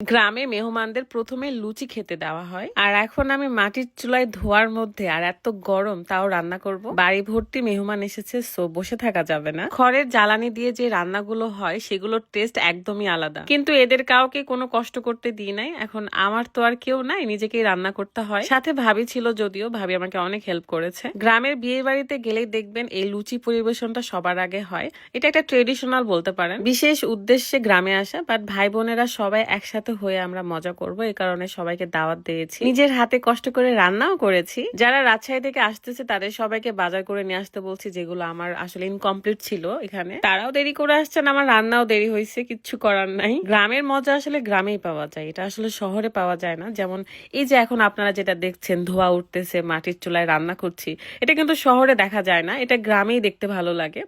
গ্রামে মেহমানদের প্রথমে লুচি খেতে দেওয়া হয়। আর এখন আমি মাটির চুলায় ধোয়ার মধ্যে আর এত গরম তাও রান্না করব। বাড়ি ভর্তি মেহমান এসেছে, সো বসে থাকা যাবে না। খড়ের জ্বালানি দিয়ে যে রান্নাগুলো হয়, সেগুলোর টেস্ট একদমই আলাদা। কিন্তু এদের কাউকে কোনো কষ্ট করতে দিই নাই। এখন আমার তো আর কেউ নাই, নিজেকেই রান্না করতে হয়। সাথে ভাবি ছিল যদিও, ভাবি আমাকে অনেক হেল্প করেছে। গ্রামের বিয়ে বাড়িতে গেলেই দেখবেন এই লুচি পরিবেশনটা সবার আগে হয়। এটা একটা ট্রেডিশনাল বলতে পারেন। বিশেষ উদ্দেশ্যে গ্রামে আসা বাট ভাই বোনেরা সবাই একসাথে হয়ে আমরা মজা করব এই কারণে সবাইকে দাওয়াত দিয়েছি। নিজের হাতে কষ্ট করে রান্নাও করেছি। যারা রাজশাহী থেকে আসতেছে, তাদের সবাইকে বাজার করে নিয়ে আসতে বলছি, যেগুলো আমার আসলে ইনকমপ্লিট ছিল এখানে। তারাও দেরি করে আসছেন, আমার রান্নাও দেরি হয়েছে, কিচ্ছু করার নাই। গ্রামের মজা আসলে গ্রামেই পাওয়া যায়, এটা আসলে শহরে পাওয়া যায় না। যেমন এই যে এখন আপনারা যেটা দেখছেন, ধোয়া উঠতেছে, মাটির চুলায় রান্না করছি, এটা কিন্তু শহরে দেখা যায় না, এটা গ্রামেই দেখতে ভালো লাগে।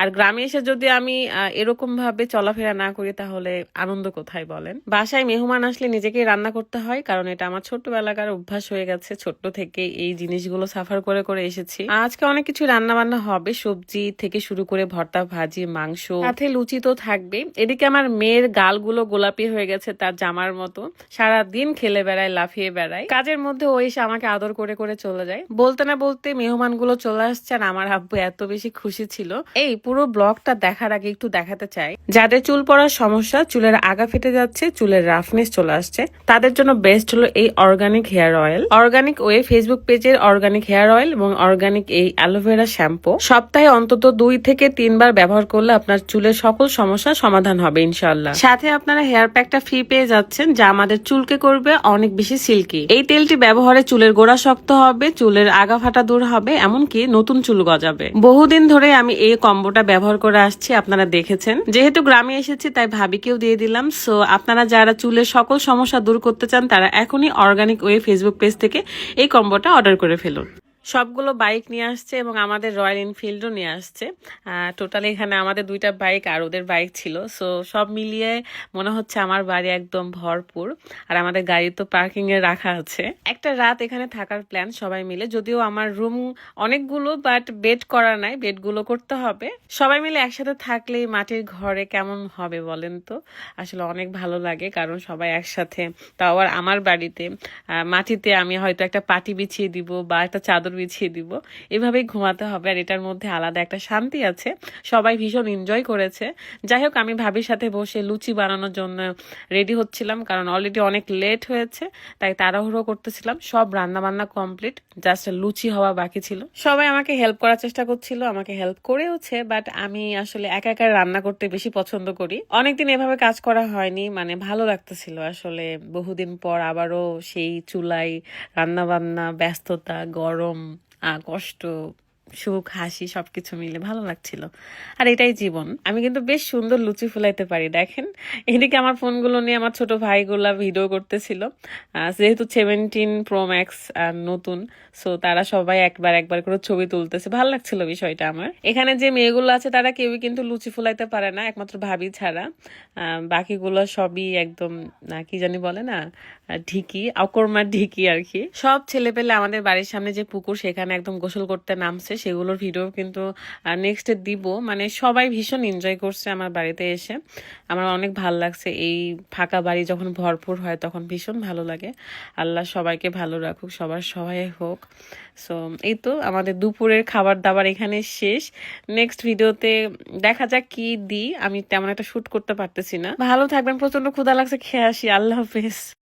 আর গ্রামে এসে যদি আমি এরকম ভাবে চলাফেরা না করি, তাহলে আনন্দ কোথায় বলেন? বাসায় মেহমান আসলে নিজেকেই রান্না করতে হয়, কারণ এটা আমার ছোট্টবেলাকার অভ্যাস হয়ে গেছে। ছোট্ট থেকে এই জিনিসগুলো সাফার করে করে এসেছি। আজকে অনেক কিছু রান্না বান্না হবে। সবজি থেকে শুরু করে ভর্তা, ভাজি, মাংস, সাথে লুচি তো থাকবে এদিকে আমার মেয়ের গালগুলো গোলাপি হয়ে গেছে তার জামার মতো। সারা দিন খেলে বেড়ায়, লাফিয়ে বেড়ায়। কাজের মধ্যে ও এসে আমাকে আদর করে করে চলে যায়। বলতে না বলতে মেহমানগুলো চলে আসছে আর আমার আব্বু এত বেশি খুশি ছিল। এই পুরো ব্লগটা দেখার আগে একটু দেখাতে চাই। যাদের চুল পড়ার সমস্যা, চুলের আগা ফেটে যাচ্ছে, চুলের রাফনেস চলে আসছে। তাদের জন্য বেস্ট হলো এই organic hair oil organic way Facebook পেজের অর্গানিক হেয়ার অয়েল এবং অর্গানিক এই অ্যালোভেরা শ্যাম্পু সপ্তাহে অন্তত দুই থেকে তিনবার ব্যবহার করলে আপনার চুলের সকল সমস্যার সমাধান হবে ইনশাল্লাহ সাথে আপনারা হেয়ার প্যাকটা ফ্রি পেয়ে যাচ্ছেন, যা আমাদের চুলকে করবে অনেক বেশি সিল্কি এই তেলটি ব্যবহারে চুলের গোড়া শক্ত হবে, চুলের আগা ফাটা দূর হবে, এমনকি নতুন চুল গজাবে। বহুদিন ধরে আমি এই কম্বোটা ব্যবহার করে আসছি, আপনারা দেখেছেন। যেহেতু গ্রামে এসেছি, তাই ভাবিকেও দিয়ে দিলাম। সো আপনারা যারা চুলের সকল সমস্যা দূর করতে চান, তারা এখনই অর্গানিক ওয়ে ফেসবুক পেজ থেকে এই কম্বোটা অর্ডার করে ফেলুন। সবগুলো বাইক নিয়ে আসছে এবং আমাদের রয়্যাল এনফিল্ডও নিয়ে আসছে। টোটালি এখানে আমাদের দুইটা বাইক আর ওদের বাইক ছিল। সো সব মিলিয়ে মনে হচ্ছে আমার বাড়ি একদম ভরপুর। আর আমাদের গাড়ি তো পার্কিংয়ে রাখা আছে। একটা রাত এখানে থাকার প্ল্যান সবাই মিলে। যদিও আমার রুম অনেকগুলো বাট বেড করা নাই। বেডগুলো করতে হবে। সবাই মিলে একসাথে থাকলে মাটির ঘরে কেমন হবে বলেন তো? আসলে অনেক ভালো লাগে, কারণ সবাই একসাথে। তাও আবার আমার বাড়িতে মাটিতে আমি হয়তো একটা পাটি বিছিয়ে দিব বা একটা চাদর বিছিয়ে দিব। এভাবেই ঘুমাতে হবে আর এটার মধ্যে আলাদা একটা শান্তি আছে। সবাই ভীষণ এনজয় করেছে। যাই হোক, আমি ভাবির সাথে বসে লুচি বানানোর জন্য রেডি হচ্ছিলাম কারণ অলরেডি অনেক লেট হয়েছে, তাই তাড়াহুড়ো করতেছিলাম। সব রান্না বান্না কমপ্লিট জাস্ট লুচি হওয়া বাকি ছিল। সবাই আমাকে হেল্প করার চেষ্টা করছিল, আমাকে হেল্প করেওছে বাট আমি আসলে একা একা রান্না করতে বেশি পছন্দ করি। অনেকদিন এভাবে কাজ করা হয়নি মানে ভালো লাগতেছিল আসলে। বহুদিন পর আবারও সেই চুলাই রান্না বান্না ব্যস্ততা, গরম কষ্ট সুখ, হাসি সবকিছু মিলে ভালো লাগছিল। আর এটাই জীবন। আমি কিন্তু বেশ সুন্দর লুচি ফুলাইতে পারি, দেখেন। এদিকে আমার ফোনগুলো নিয়ে আমার ছোট ভাইগুলা ভিডিও করতেছিল। যেহেতু সেভেন্টিন প্রো ম্যাক্স নতুন সো তারা সবাই একবার একবার করে ছবি তুলতেছে। ভালো লাগছিল বিষয়টা আমার। এখানে যে মেয়েগুলো আছে, তারা কেউই কিন্তু লুচি ফুলাইতে পারে না, একমাত্র ভাবি ছাড়া। বাকিগুলো সবই একদম না কি জানি বলে না ঢিকি, অকর্মার ঢিকি আর কি। সব ছেলে পেলে আমাদের বাড়ির সামনে যে পুকুর, সেখানে একদম গোসল করতে নামছে। সেগুলোর ভিডিও কিন্তু নেক্সট দিব। মানে সবাই ভীষণ এনজয় করছে আমার বাড়িতে এসে। আমার অনেক ভালো লাগছে। এই ফাঁকা বাড়ি যখন ভরপুর হয় তখন ভীষণ ভালো লাগে। আল্লাহ সবাইকে ভালো রাখুক, সবার সহায় হোক। সো এই তো আমাদের দুপুরের খাবার দাবার এখানে শেষ। নেক্সট ভিডিওতে দেখা যাক কি দিই। আমি তেমন একটা শুট করতে পারতেছি না। ভালো থাকবেন প্রচণ্ড ক্ষুধা লাগছে, খেয়ে আসি। আল্লাহ হাফেজ।